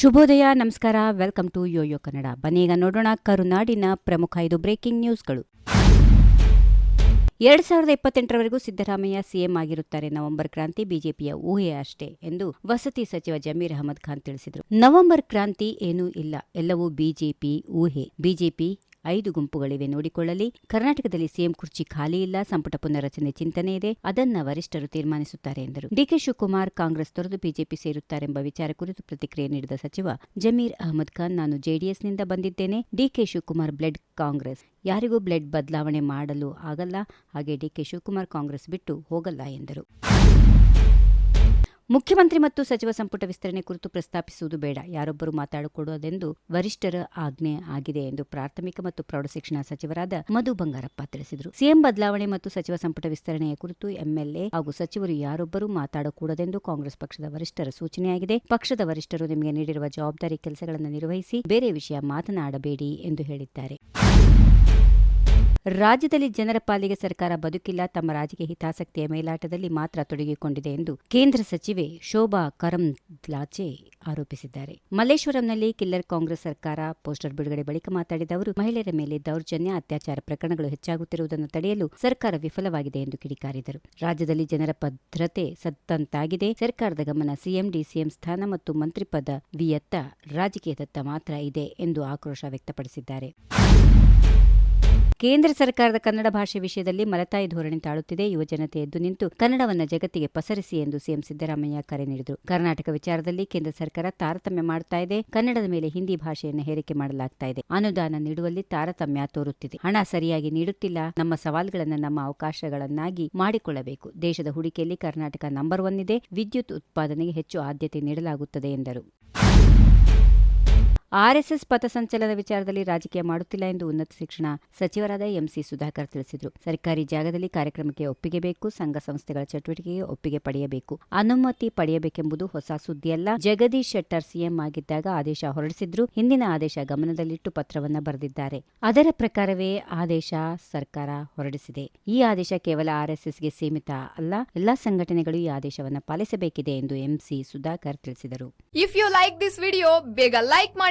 ಶುಭೋದಯ, ನಮಸ್ಕಾರ. Welcome to Yoyo Kannada ಬನ್ನೀಗ ನೋಡೋಣ ಕರುನಾಡಿನ ಪ್ರಮುಖ ಐದು ಬ್ರೇಕಿಂಗ್ ನ್ಯೂಸ್ಗಳು ಎರಡ್ ಸಾವಿರದ ಇಪ್ಪತ್ತೆಂಟರವರೆಗೂ ಸಿದ್ದರಾಮಯ್ಯ ಸಿಎಂ ಆಗಿರುತ್ತಾರೆ. ನವೆಂಬರ್ ಕ್ರಾಂತಿ ಬಿಜೆಪಿಯ ಊಹೆ ಅಷ್ಟೇ ಎಂದು ವಸತಿ ಸಚಿವ ಜಮೀರ್ ಅಹಮದ್ ಖಾನ್ ತಿಳಿಸಿದರು. ನವೆಂಬರ್ ಕ್ರಾಂತಿ ಏನೂ ಇಲ್ಲ. ಎಲ್ಲವೂ ಬಿಜೆಪಿ ಊಹೆ. ಬಿಜೆಪಿ ಐದು ಗುಂಪುಗಳಿವೆ. ನೋಡಿಕೊಳ್ಳಲಿ, ಕರ್ನಾಟಕದಲ್ಲಿ ಸಿಎಂ ಕುರ್ಚಿ ಖಾಲಿ ಇಲ್ಲ, ಸಂಪುಟ ಪುನರಚನೆ ಚಿಂತನೆ ಇದೆ, ಅದನ್ನ ವರಿಷ್ಠರು ತೀರ್ಮಾನಿಸುತ್ತಾರೆ ಎಂದರು. ಡಿಕೆ ಶಿವಕುಮಾರ್ ಕಾಂಗ್ರೆಸ್ ತೊರೆದು ಬಿಜೆಪಿ ಸೇರುತ್ತಾರೆಂಬ ವಿಚಾರ ಕುರಿತು ಪ್ರತಿಕ್ರಿಯೆ ನೀಡಿದ ಸಚಿವ ಜಮೀರ್ ಅಹಮದ್ ಖಾನ್, ನಾನು ಜೆಡಿಎಸ್ನಿಂದ ಬಂದಿದ್ದೇನೆ. ಡಿಕೆ ಶಿವಕುಮಾರ್ ಬ್ಲಡ್ ಕಾಂಗ್ರೆಸ್. ಯಾರಿಗೂ ಬ್ಲಡ್ ಬದಲಾವಣೆ ಮಾಡಲು ಆಗಲ್ಲ, ಹಾಗೆ ಡಿಕೆ ಶಿವಕುಮಾರ್ ಕಾಂಗ್ರೆಸ್ ಬಿಟ್ಟು ಹೋಗಲ್ಲ ಎಂದರು. ಮುಖ್ಯಮಂತ್ರಿ ಮತ್ತು ಸಚಿವ ಸಂಪುಟ ವಿಸ್ತರಣೆ ಕುರಿತು ಪ್ರಸ್ತಾಪಿಸುವುದು ಬೇಡ. ಯಾರೊಬ್ಬರು ಮಾತಾಡಿಕೊಡೋದೆಂದು ವರಿಷ್ಠರ ಆಜ್ಞೆ ಆಗಿದೆ ಎಂದು ಪ್ರಾಥಮಿಕ ಮತ್ತು ಪ್ರೌಢಶಿಕ್ಷಣ ಸಚಿವರಾದ ಮಧು ಬಂಗಾರಪ್ಪ ತಿಳಿಸಿದರು. ಸಿಎಂ ಬದಲಾವಣೆ ಮತ್ತು ಸಚಿವ ಸಂಪುಟ ವಿಸ್ತರಣೆಯ ಕುರಿತು ಎಂಎಲ್ಎ ಹಾಗೂ ಸಚಿವರು ಯಾರೊಬ್ಬರೂ ಮಾತಾಡಕೂಡದೆಂದು ಕಾಂಗ್ರೆಸ್ ಪಕ್ಷದ ವರಿಷ್ಠರ ಸೂಚನೆಯಾಗಿದೆ. ಪಕ್ಷದ ವರಿಷ್ಠರು ನಿಮಗೆ ನೀಡಿರುವ ಜವಾಬ್ದಾರಿ ಕೆಲಸಗಳನ್ನು ನಿರ್ವಹಿಸಿ ಬೇರೆ ವಿಷಯ ಮಾತನಾಡಬೇಡಿ ಎಂದು ಹೇಳಿದ್ದಾರೆ. ರಾಜ್ಯದಲ್ಲಿ ಜನರ ಪಾಲಿಗೆ ಸರ್ಕಾರ ಬದುಕಿಲ್ಲ, ತಮ್ಮ ರಾಜಕೀಯ ಹಿತಾಸಕ್ತಿಯ ಮೇಲಾಟದಲ್ಲಿ ಮಾತ್ರ ತೊಡಗಿಕೊಂಡಿದೆ ಎಂದು ಕೇಂದ್ರ ಸಚಿವೆ ಶೋಭಾ ಕರಂದ್ಲಾಜೆ ಆರೋಪಿಸಿದ್ದಾರೆ. ಮಲ್ಲೇಶ್ವರಂನಲ್ಲಿ ಕಿಲ್ಲರ್ ಕಾಂಗ್ರೆಸ್ ಸರ್ಕಾರ ಪೋಸ್ಟರ್ ಬಿಡುಗಡೆ ಬಳಿಕ ಮಾತಾಡಿದ ಅವರು, ಮಹಿಳೆಯರ ಮೇಲೆ ದೌರ್ಜನ್ಯ, ಅತ್ಯಾಚಾರ ಪ್ರಕರಣಗಳು ಹೆಚ್ಚಾಗುತ್ತಿರುವುದನ್ನು ತಡೆಯಲು ಸರ್ಕಾರ ವಿಫಲವಾಗಿದೆ ಎಂದು ಕಿಡಿಕಾರಿದರು. ರಾಜ್ಯದಲ್ಲಿ ಜನರ ಭದ್ರತೆ ಸತ್ತಂತಾಗಿದೆ. ಸರ್ಕಾರದ ಗಮನ ಸಿಎಂ, ಡಿಸಿಎಂ ಸ್ಥಾನ ಮತ್ತು ಮಂತ್ರಿ ಪದವಿಯತ್ತ ರಾಜಕೀಯದತ್ತ ಮಾತ್ರ ಇದೆ ಎಂದು ಆಕ್ರೋಶ ವ್ಯಕ್ತಪಡಿಸಿದ್ದಾರೆ. ಕೇಂದ್ರ ಸರ್ಕಾರದ ಕನ್ನಡ ಭಾಷೆ ವಿಷಯದಲ್ಲಿ ಮಲತಾಯಿ ಧೋರಣೆ ತಾಳುತ್ತಿದೆ. ಯುವಜನತೆ ಎದ್ದು ನಿಂತು ಕನ್ನಡವನ್ನು ಜಗತ್ತಿಗೆ ಪಸರಿಸಿ ಎಂದು ಸಿಎಂ ಸಿದ್ದರಾಮಯ್ಯ ಕರೆ ನೀಡಿದರು. ಕರ್ನಾಟಕ ವಿಚಾರದಲ್ಲಿ ಕೇಂದ್ರ ಸರ್ಕಾರ ತಾರತಮ್ಯ ಮಾಡುತ್ತಾ ಇದೆ. ಕನ್ನಡದ ಮೇಲೆ ಹಿಂದಿ ಭಾಷೆಯನ್ನು ಹೇರಿಕೆ ಮಾಡಲಾಗ್ತಾ ಇದೆ. ಅನುದಾನ ನೀಡುವಲ್ಲಿ ತಾರತಮ್ಯ ತೋರುತ್ತಿದೆ. ಹಣ ಸರಿಯಾಗಿ ನೀಡುತ್ತಿಲ್ಲ. ನಮ್ಮ ಸವಾಲುಗಳನ್ನು ನಮ್ಮ ಅವಕಾಶಗಳನ್ನಾಗಿ ಮಾಡಿಕೊಳ್ಳಬೇಕು. ದೇಶದ ಹೂಡಿಕೆಯಲ್ಲಿ ಕರ್ನಾಟಕ ನಂಬರ್ ಒನ್ ಇದೆ. ವಿದ್ಯುತ್ ಉತ್ಪಾದನೆಗೆ ಹೆಚ್ಚು ಆದ್ಯತೆ ನೀಡಲಾಗುತ್ತದೆ ಎಂದರು. ಆರ್ಎಸ್ಎಸ್ ಪಥಸಂಚಲನ ವಿಚಾರದಲ್ಲಿ ರಾಜಕೀಯ ಮಾಡುತ್ತಿಲ್ಲ ಎಂದು ಉನ್ನತ ಶಿಕ್ಷಣ ಸಚಿವರಾದ ಎಂಸಿ ಸುಧಾಕರ್ ತಿಳಿಸಿದರು. ಸರ್ಕಾರಿ ಜಾಗದಲ್ಲಿ ಕಾರ್ಯಕ್ರಮಕ್ಕೆ ಒಪ್ಪಿಗೆ ಬೇಕು, ಸಂಘ ಸಂಸ್ಥೆಗಳ ಚಟುವಟಿಕೆಗೆ ಒಪ್ಪಿಗೆ ಪಡೆಯಬೇಕು. ಅನುಮತಿ ಪಡೆಯಬೇಕೆಂಬುದು ಹೊಸ ಸುದ್ದಿಯಲ್ಲ. ಜಗದೀಶ್ ಶೆಟ್ಟರ್ ಸಿಎಂ ಆಗಿದ್ದಾಗ ಆದೇಶ ಹೊರಡಿಸಿದ್ರು. ಹಿಂದಿನ ಆದೇಶ ಗಮನದಲ್ಲಿಟ್ಟು ಪತ್ರವನ್ನ ಬರೆದಿದ್ದಾರೆ. ಅದರ ಪ್ರಕಾರವೇ ಆದೇಶ ಸರ್ಕಾರ ಹೊರಡಿಸಿದೆ. ಈ ಆದೇಶ ಕೇವಲ ಆರ್ಎಸ್ಎಸ್ಗೆ ಸೀಮಿತ ಅಲ್ಲ, ಎಲ್ಲಾ ಸಂಘಟನೆಗಳು ಈ ಆದೇಶವನ್ನು ಪಾಲಿಸಬೇಕಿದೆ ಎಂದು ಎಂಸಿ ಸುಧಾಕರ್ ತಿಳಿಸಿದರು. If you like this video ಬೇಗ ಲೈಕ್